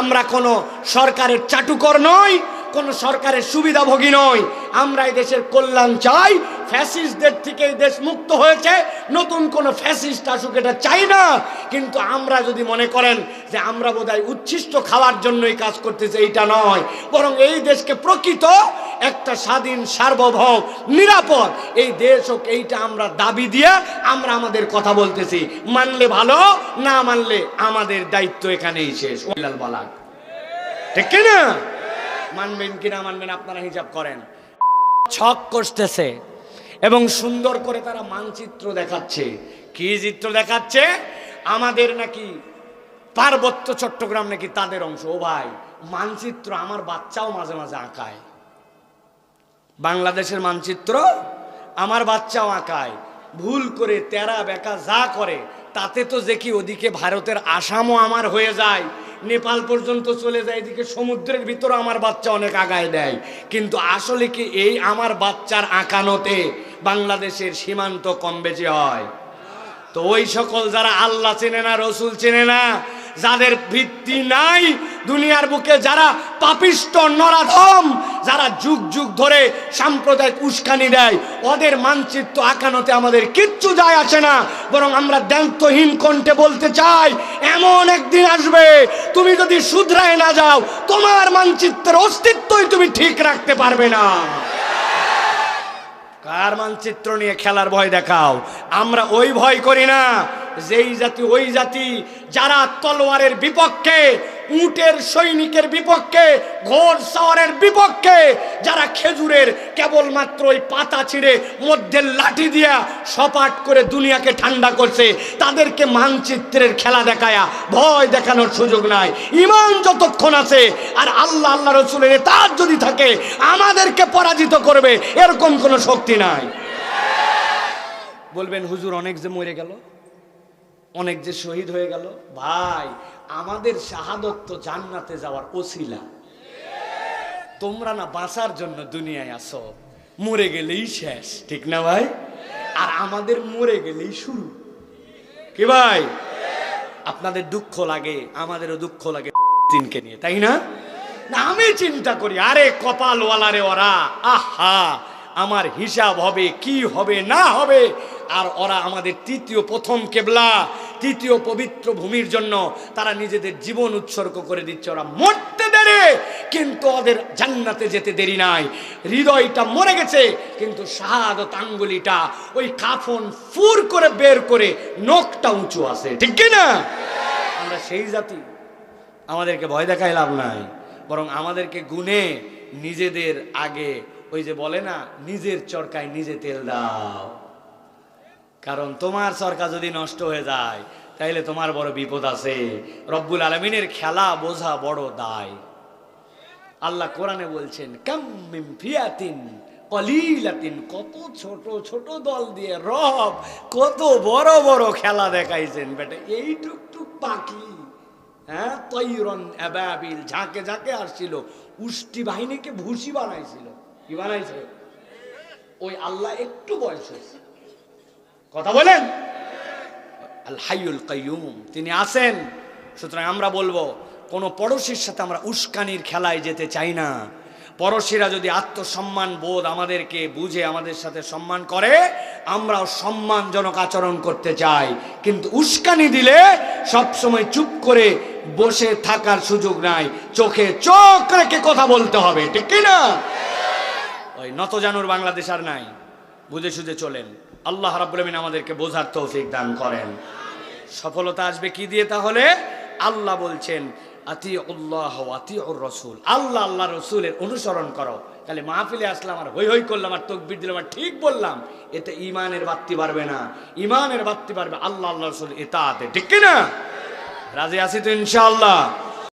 আমরা কোনো সরকারের চাটুকর নই কোনো সরকারের সুবিধাভোগী নই। আমরা এই দেশের কল্যাণ চাই ফ্যাসিস্টদের থেকে দেশ মুক্ত হয়েছে। নতুন কোনো ফ্যাসিস্ট আসুক, এটা চাই না। কিন্তু আমরা যদি মনে করেন যে আমরা বোধহয় উচ্ছিষ্ট খাওয়ার জন্যই কাজ করতেছি, এইটা নয়। বরং এই দেশকে প্রকৃত একটা স্বাধীন, সার্বভৌম, নিরাপদ এই দেশ হোক, এইটা আমরা দাবি দিয়ে আমরা আমাদের কথা বলতেছি। মানলে ভালো, না মানলে আমাদের দায়িত্ব এখানেই শেষ। ওইলাল বালাক। ঠিক কি না মানবেন কিনা, মানবেন, আপনারা হিসাব করেন। ছক কষতেছে। এবং সুন্দর করে তারা মানচিত্র দেখাচ্ছে। কি চিত্র দেখাচ্ছে? আমাদের নাকি পার্বত্য চট্টগ্রাম নাকি তাদের অংশ। ও ভাই, মানচিত্র আমার বাচ্চাও মাঝে মাঝে আঁকায়। বাংলাদেশের মানচিত্র আমার বাচ্চাও আঁকায়। ভুল করে তেরা বেকা যা করে, তাতে তো দেখি ওদিকে ভারতের আসামও আমার হয়ে যায়, নেপাল পর্যন্ত চলে যায়, এদিকে সমুদ্রের ভিতরে আমার বাচ্চা অনেক আগায় দেয়। কিন্তু আসলে কি এই আমার বাচ্চার আঁকানোতে বাংলাদেশের সীমান্ত কম বেশি হয়। তো ওই সকল যারা আল্লাহ চেনে না, রসুল চেনে না, যাদের ভিত্তি নাই দুনিয়ার বুকে, যারা পাপিষ্ট, নরাধম, যারা যুগ যুগ ধরে সাম্প্রদায়িক উস্কানি দেয়, ওদের মানচিত্র আঁকানোতে আমাদের কিচ্ছু যায় আসে না। বরং আমরা দ্যান্তহীন কণ্ঠে বলতে চাই, এমন একদিন আসবে, তুমি যদি শুধরায় না যাও, তোমার মানচিত্রের অস্তিত্বই তুমি ঠিক রাখতে পারবে না। কার মানচিত্র নিয়ে খেলার ভয় দেখাও? আমরা ওই ভয় করি না। যেই জাতি, ওই জাতি যারা তলোয়ারের বিপক্ষে, উটের সৈনিকের বিপক্ষে, ঘোর সাওয়ারের বিপক্ষে, যারা খেজুরের কেবলমাত্র ওই পাতা ছিঁড়ে মধ্যে লাঠি দিয়া সপাট করে দুনিয়াকে ঠান্ডা করছে, তাদেরকে মানচিত্রের খেলা দেখায়া ভয় দেখানোর সুযোগ নাই। ইমান যতক্ষণ আছে, আর আল্লাহ আল্লাহ রসুলের তার যদি থাকে, আমাদেরকে পরাজিত করবে, এরকম কোনো শক্তি নাই। বলবেন, হুজুর, অনেক যে মরে গেল। অনেক যে শহীদ হয়ে গেল, ভাই, আমাদের শাহাদত তো জান্নাতে যাওয়ার ওসিলা। তোমরা না বাঁচার জন্য দুনিয়ায় আসো মরে গেলেই শেষ, ঠিক না ভাই? আর আমাদের মরে গেলেই শুরু। কি ভাই? আপনাদের দুঃখ লাগে, আমাদেরও দুঃখ লাগে দিনকে নিয়ে, তাই না? না, আমি চিন্তা করি, আরে কপালওয়ালারে ওরা, আহা, আমার হিসাব হবে, কি হবে, না হবে আর ওরা আমাদের তৃতীয় প্রথম কেবলা, তৃতীয় পবিত্র ভূমির জন্য তারা নিজেদের জীবন উৎসর্গ করে দিচ্ছে। ওরা মরতে দেরে, কিন্তু ওদের জান্নাতে যেতে দেরি নাই। হৃদয়টা মরে গেছে, কিন্তু শাহাদত আঙ্গুলিটা ওই কাফন ফুর করে বের করে নখটা উঁচু আছে। ঠিক না? আমরা সেই জাতি, আমাদেরকে ভয় দেখাই লাভ নাই। বরং আমাদেরকে গুনে নিজেদের আগে ওই যে বলে না, নিজের চরকায় নিজে তেল দাও। কারণ তোমার সরকার যদি নষ্ট হয়ে যায়, তাইলে তোমার বড় বিপদ আছে। রব্বুল আলমিনের খেলা বোঝা বড় দায়। আল্লাহ কোরআনে বলছেন কাম্মিম ফিয়াতিন কলিলাতিন কত ছোট ছোট দল দিয়ে রব কত বড় বড় খেলা দেখাইছেন। বেটা, এই টুকটুক পাখি হ্যাঁ তৈরন অ্যাবাবিল ঝাঁকে ঝাঁকে আসছিল, উষ্টি বাহিনীকে ভুসি বানাইছিল। কি বানাইছে? ওই আল্লাহ একটু বয়স হয়েছে। কথা বলেন। হাইউল কাইয়ুম, তিনি আছেন। সুতরাং আমরা বলব, কোনো পড়োশির সাথে আমরা উস্কানির খেলায় যেতে চাই না। পড়োশিরা যদি আত্মসম্মান বোধ আমাদেরকে বুঝে, আমাদের সাথে সম্মান করে, আমরাও সম্মানজনক আচরণ করতে চাই। কিন্তু উস্কানি দিলে সব সময় চুপ করে বসে থাকার সুযোগ নাই। চোখে চোখ রেখে কথা বলতে হবে, ঠিক কি না ওই নতজানুর বাংলাদেশ আর নাই। বুঝে সুঝে চলেন। আল্লাহ রাব্বুল আমিন আমাদেরকে বোঝার তৌফিক দান করেন। সফলতা আসবে কি দিয়ে তাহলে? আল্লাহ বলছেন আতি উল্লাহ আতি রসুল। আল্লাহ আল্লাহ রসুলের অনুসরণ করো। তাহলে মাহফিলে আসলাম আর হই হই করলাম, আর তকবির দিলাম, আর ঠিক বললাম, এতে ইমানের বাত্তি পারবে না। ইমানের বাত্তি পারবে আল্লাহ আল্লাহ রসুল এতাতে। ঠিক কি না রাজি আছি তো ইনশাআল্লাহ?